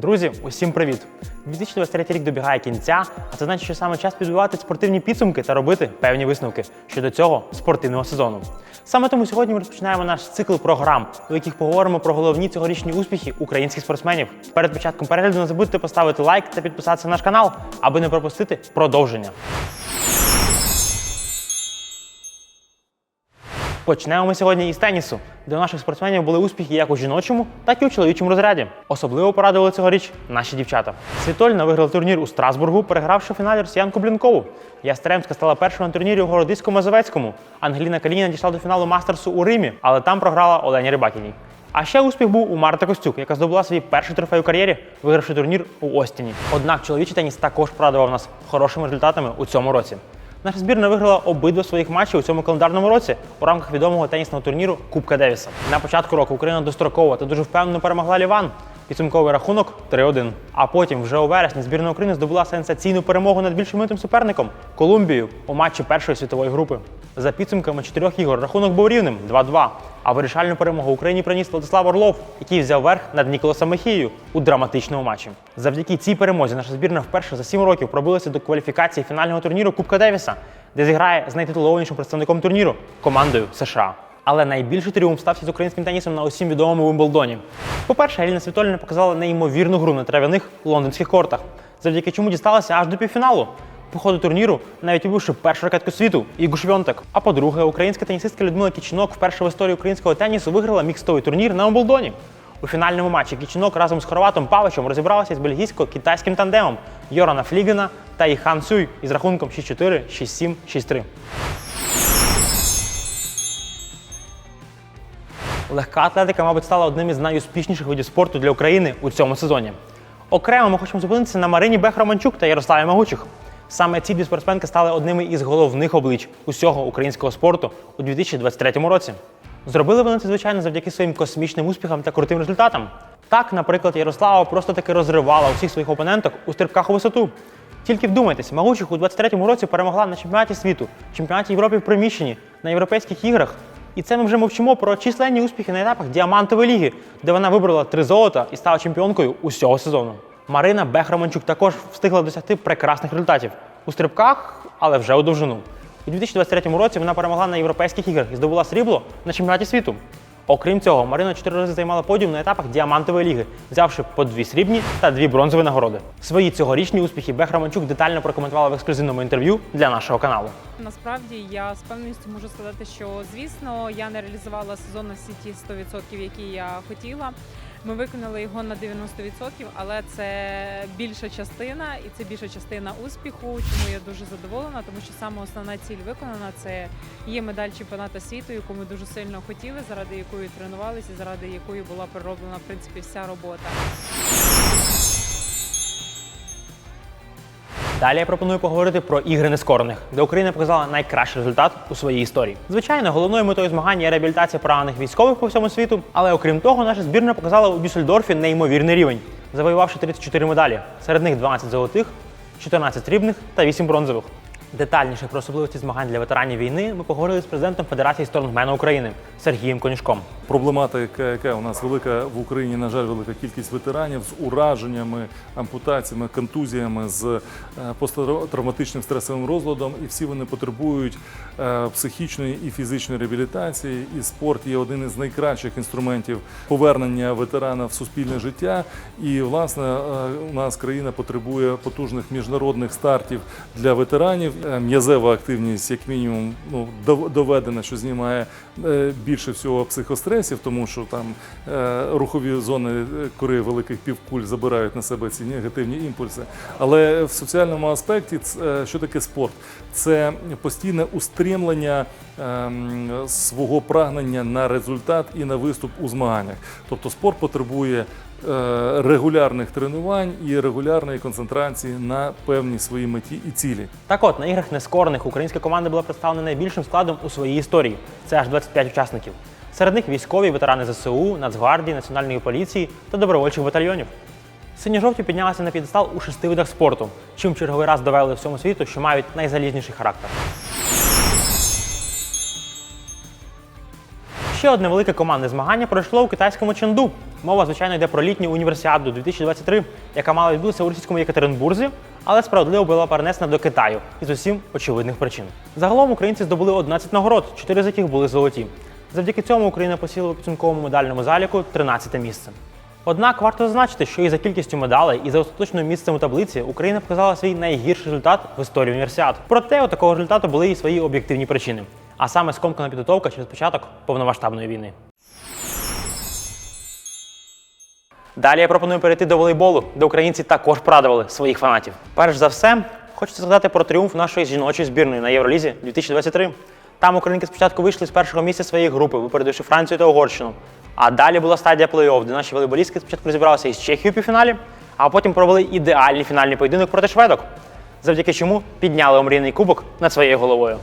Друзі, усім привіт! 2023 рік добігає кінця, а це значить, що саме час підбивати спортивні підсумки та робити певні висновки щодо цього спортивного сезону. Саме тому сьогодні ми розпочинаємо наш цикл програм, у яких поговоримо про головні цьогорічні успіхи українських спортсменів. Перед початком перегляду не забудьте поставити лайк та підписатися на наш канал, аби не пропустити продовження. Почнемо ми сьогодні із тенісу, де у наших спортсменів були успіхи як у жіночому, так і у чоловічому розряді. Особливо порадували цьогоріч наші дівчата. Світольна виграла турнір у Страсбургу, перегравши в фіналі росіянку Блінкову. Ястремська стала першою на турнірі у Городиську-Мазовецькому. Ангеліна Калініна дійшла до фіналу Мастерсу у Римі, але там програла Олені Рибакіній. А ще успіх був у Марти Костюк, яка здобула свій перший трофей у кар'єрі, вигравши турнір у Остіні. Однак чоловічий теніс також порадував нас хорошими результатами у цьому році. Наша збірна виграла обидва своїх матчі у цьому календарному році у рамках відомого тенісного турніру Кубка Девіса. На початку року Україна достроково та дуже впевнено перемогла Ліван. Підсумковий рахунок 3-1. А потім, вже у вересні, збірна України здобула сенсаційну перемогу над більш митим суперником Колумбією у матчі першої світової групи. За підсумками чотирьох ігор рахунок був рівним 2-2. А вирішальну перемогу Україні приніс Владислав Орлов, який взяв верх над Ніколасом Мехією у драматичному матчі. Завдяки цій перемозі наша збірна вперше за сім років пробилася до кваліфікації фінального турніру Кубка Девіса, де зіграє з найтитулованішим представником турніру командою США. Але найбільший тріумф стався з українським тенісом на усім відомому Вимблдоні. По-перше, Аліна Світоліна показала неймовірну гру на трав'яних лондонських кортах, завдяки чому дісталася аж до півфіналу. По ходу турніру, навіть убивши першу ракетку світу Ігу Швьонтек. А по-друге, українська тенісистка Людмила Кічинок вперше в історії українського тенісу виграла мікстовий турнір на Вимблдоні. У фінальному матчі Кічинок разом з хорватом Павичем розібралася з бельгійсько-китайським тандемом Йорана Флігена та Іхан Сюй із рахунком 6-4, 6-7, 6-3. Легка атлетика, мабуть, стала одним із найуспішніших видів спорту для України у цьому сезоні. Окремо ми хочемо зупинитися на Марині Бех-Романчук та Ярославі Магучих. Саме ці дві спортсменки стали одними із головних облич усього українського спорту у 2023 році. Зробили вони це, звичайно, завдяки своїм космічним успіхам та крутим результатам. Так, наприклад, Ярослава просто таки розривала усіх своїх опоненток у стрибках у висоту. Тільки вдумайтесь, Магучих у 23-му році перемогла на чемпіонаті світу, чемпіонаті Європи в приміщенні, на європейських іграх. І це ми вже мовчимо про численні успіхи на етапах діамантової ліги, де вона вибрала три золота і стала чемпіонкою усього сезону. Марина Бех-Романчук також встигла досягти прекрасних результатів у стрибках, але вже у довжину. У 2023 році вона перемогла на європейських іграх і здобула срібло на чемпіонаті світу. Окрім цього, Марина чотири рази займала подіум на етапах діамантової ліги, взявши по дві срібні та дві бронзові нагороди. Свої цьогорічні успіхи Бех Романчук детально прокоментувала в ексклюзивному інтерв'ю для нашого каналу. Насправді я з певністю можу сказати, що звісно я не реалізувала сезон всі ті 100%, які я хотіла. Ми виконали його на 90%, але це більша частина, і це більша частина успіху. Чому я дуже задоволена, тому що саме основна ціль виконана це є медаль чемпіоната світу, яку ми дуже сильно хотіли, заради якої тренувалися, заради якої була пророблена в принципі вся робота. Далі я пропоную поговорити про ігри нескорених, де Україна показала найкращий результат у своїй історії. Звичайно, головною метою змагань є реабілітація поранених військових по всьому світу, але окрім того, наша збірна показала у Дюссельдорфі неймовірний рівень, завоювавши 34 медалі. Серед них 12 золотих, 14 срібних та 8 бронзових. Детальніше про особливості змагань для ветеранів війни ми поговорили з президентом Федерації Стронгмена України Сергієм Конюшком. Проблематика, яка у нас велика в Україні, на жаль, велика кількість ветеранів з ураженнями, ампутаціями, контузіями, з е, посттравматичним стресовим розладом, і всі вони потребують е, психічної і фізичної реабілітації. І спорт є один із найкращих інструментів повернення ветерана в суспільне життя. І власне е, у нас країна потребує потужних міжнародних стартів для ветеранів. Е, М'язева активність, як мінімум, ну доведена, що знімає е, більше всього психостресів, тому що там е, рухові зони кори великих півкуль забирають на себе ці негативні імпульси. Але в соціальному аспекті що таке спорт? Це постійне устремлення ем, свого прагнення на результат і на виступ у змаганнях. Тобто спорт потребує регулярних тренувань і регулярної концентрації на певній своїй меті і цілі. Так от, на іграх нескорених українська команда була представлена найбільшим складом у своїй історії. Це аж 25 учасників. Серед них військові, ветерани ЗСУ, Нацгвардії, Національної поліції та добровольчих батальйонів. Синьо-жовті піднялися на підестал у шести видах спорту, чим черговий раз довели всьому світу, що мають найзалізніший характер. Ще одне велике командне змагання пройшло у китайському Ченду. Мова, звичайно, йде про літню універсіаду 2023, яка мала відбутися у російському Єкатеринбурзі, але справедливо була перенесена до Китаю із усім очевидних причин. Загалом українці здобули 11 нагород, 4 з яких були золоті. Завдяки цьому Україна посіла у підсумковому медальному заліку 13 місце. Однак варто зазначити, що і за кількістю медалей, і за остаточним місцем у таблиці Україна показала свій найгірший результат в історії універсіад. Проте у такого результату були і свої об'єктивні причини, а саме скомкана підготовка через початок повномасштабної війни. Далі я пропоную перейти до волейболу, де українці також порадували своїх фанатів. Перш за все, хочеться згадати про тріумф нашої жіночої збірної на Євролізі 2023. Там українки спочатку вийшли з першого місця своєї групи, випередивши Францію та Угорщину. А далі була стадія плей-офф, де наші волейболістки спочатку розібралися із Чехією у півфіналі, а потім провели ідеальний фінальний поєдинок проти шведок, завдяки чому підняли омрійний кубок над своєю головою.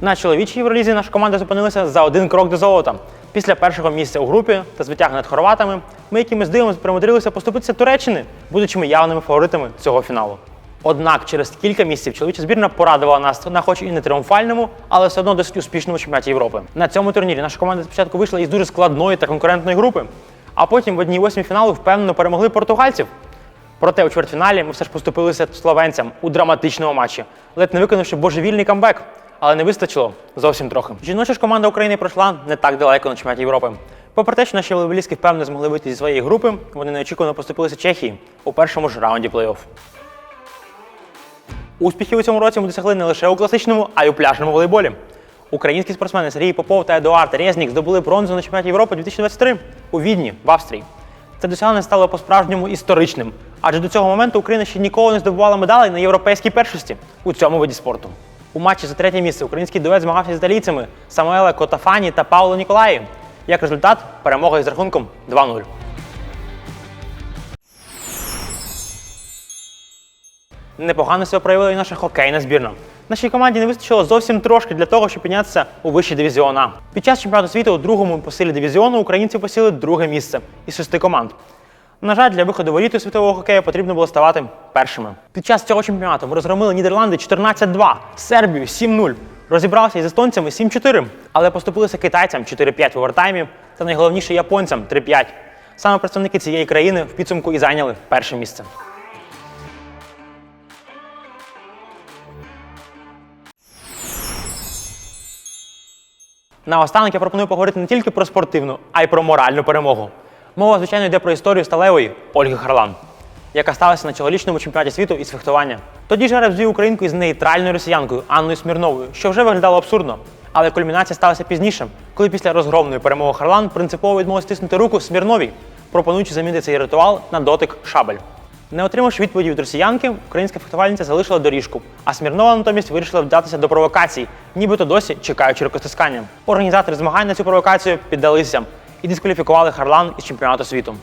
На чоловічій Євролізі наша команда зупинилася за один крок до золота. Після першого місця у групі та звитяг над хорватами ми якимось дивом примудрилися поступитися Туреччини, будучи ми явними фаворитами цього фіналу. Однак через кілька місяців чоловіча збірна порадувала нас на хоч і не тріумфальному, але все одно досить успішному чемпіонаті Європи. На цьому турнірі наша команда спочатку вийшла із дуже складної та конкурентної групи, а потім в одній восьмій фіналу впевнено перемогли португальців. Проте у чвертьфіналі ми все ж поступилися словенцям у драматичному матчі, ледь не виконавши божевільний камбек. Але не вистачило зовсім трохи. Жіноча ж команда України пройшла не так далеко на чемпіонаті Європи. Попри те, що наші волейболістки впевнено змогли вийти зі своєї групи, вони неочікувано поступилися Чехії у першому ж раунді плей-офф. Успіхи у цьому році ми досягли не лише у класичному, а й у пляжному волейболі. Українські спортсмени Сергій Попов та Едуард Резнік здобули бронзу на чемпіонаті Європи 2023 у Відні в Австрії. Це досягнення стало по-справжньому історичним, адже до цього моменту Україна ще ніколи не здобувала медалей на європейській першості у цьому виді спорту. У матчі за третє місце український дует змагався з італійцями Самуеле Котафані та Пауло Ніколаї. Як результат, перемога із рахунком 2-0. Непогано себе проявила і наша хокейна збірна. Нашій команді не вистачило зовсім трошки для того, щоб піднятися у вищий дивізіон А. Під час чемпіонату світу у другому по силі дивізіону українці посіли друге місце із шести команд. На жаль, для виходу в еліту світового хокею потрібно було ставати першими. Під час цього чемпіонату ми розгромили Нідерланди 14-2, Сербію 7-0, розібралися із естонцями 7-4, але поступилися китайцям 4-5 в овертаймі та найголовніше японцям 3-5. Саме представники цієї країни в підсумку і зайняли перше місце. Наостанок я пропоную поговорити не тільки про спортивну, а й про моральну перемогу. Мова, звичайно, йде про історію сталевої Ольги Харлан, яка сталася на цьогорічному чемпіонаті світу із фехтування. Тоді ж Гереб звів українку із нейтральною росіянкою Анною Смірновою, що вже виглядало абсурдно. Але кульмінація сталася пізніше, коли після розгромної перемоги Харлан принципово відмовився стиснути руку Смірновій, пропонуючи замінити цей ритуал на дотик шабель. Не отримавши відповіді від росіянки, українська фехтувальниця залишила доріжку, а Смірнова натомість вирішила вдатися до провокацій, нібито досі чекаючи рукостискання. Організатори змагань на цю провокацію піддалися і дискваліфікували Харлан із чемпіонату світу.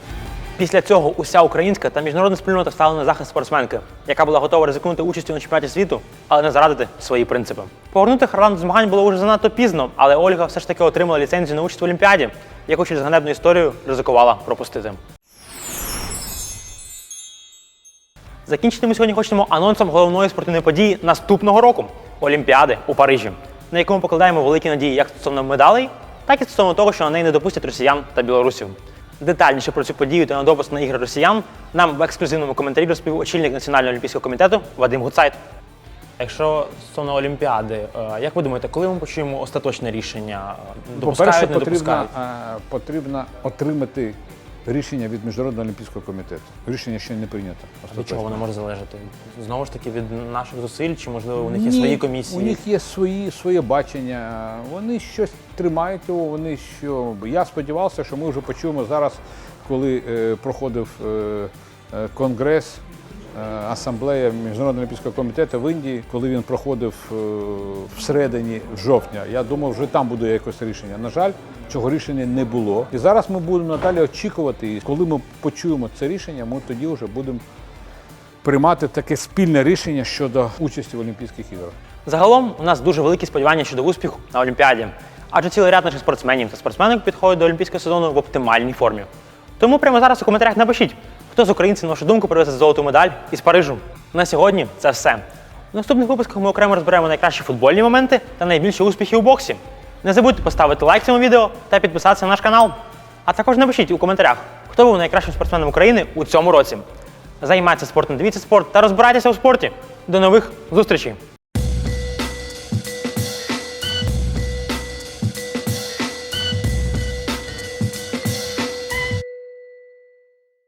Після цього уся українська та міжнародна спільнота стала на захист спортсменки, яка була готова ризикнути участю на чемпіонаті світу, але не зарадити свої принципи. Повернути Харлан до змагань було вже занадто пізно, але Ольга все ж таки отримала ліцензію на участь в Олімпіаді, яку через ганебну історію ризикувала пропустити. Закінчити ми сьогодні хочемо анонсом головної спортивної події наступного року Олімпіади у Парижі, на яку ми покладаємо великі надії як стосовно медалей, так і стосовно того, що на неї не допустять росіян та білорусів. Детальніше про цю подію та на допуск на ігри росіян нам в ексклюзивному коментарі розповів очільник Національного олімпійського комітету Вадим Гуцайт. Якщо стосовно Олімпіади, е, як ви думаєте, коли ми почуємо остаточне рішення? По-перше, не допускають? е, потрібно отримати рішення від Міжнародного олімпійського комітету. Рішення ще не прийнято. Від чого воно може залежати? Знову ж таки, від наших зусиль, чи можливо у них є свої комісії? У них є свої, своє бачення. Вони щось тримають його. Вони що. Я сподівався, що ми вже почуємо зараз, коли е, проходив е, е, конгрес. Е, Асамблея Міжнародного олімпійського комітету в Індії, коли він проходив е, всередині жовтня. Я думав, вже там буде якось рішення. На жаль, цього рішення не було. І зараз ми будемо надалі очікувати. І коли ми почуємо це рішення, ми тоді вже будемо приймати таке спільне рішення щодо участі в Олімпійських іграх. Загалом у нас дуже великі сподівання щодо успіху на Олімпіаді, адже цілий ряд наших спортсменів та спортсменок підходять до олімпійського сезону в оптимальній формі. Тому прямо зараз у коментарях напишіть, хто з українців, вашу думку, привезе золоту медаль із Парижу. На сьогодні це все. У наступних випусках ми окремо розберемо найкращі футбольні моменти та найбільші успіхи у боксі. Не забудьте поставити лайк цьому відео та підписатися на наш канал. А також напишіть у коментарях, хто був найкращим спортсменом України у цьому році. Займайтеся спортом, дивіться спорт та розбирайтеся у спорті. До нових зустрічей!